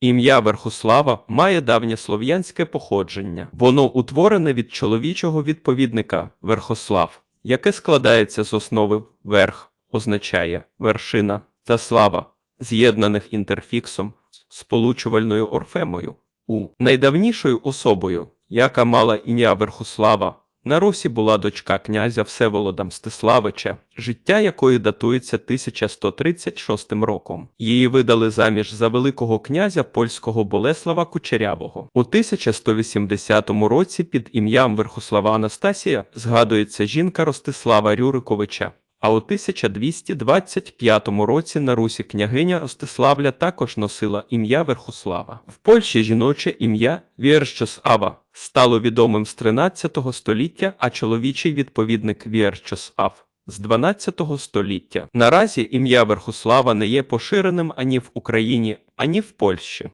Ім'я Верхослава має давнє слов'янське походження. Воно утворене від чоловічого відповідника Верхослав, яке складається з основи верх, означає вершина та слава, з'єднаних інтерфіксом, сполучувальною орфемою. У найдавнішою особою, яка мала ім'я Верхослава, на Русі була дочка князя Всеволода Мстиславича, життя якої датується 1136 роком. Її видали заміж за великого князя польського Болеслава Кучерявого. У 1180 році під ім'ям Верхослава Анастасія згадується жінка Ростислава Рюриковича. А у 1225 році на Русі княгиня Ростиславля також носила ім'я Верхослава. В Польщі жіноче ім'я Вєрщосава стало відомим з 13 століття, а чоловічий відповідник Вєрщосав з 12 століття. Наразі ім'я Верхослава не є поширеним ані в Україні, ані в Польщі.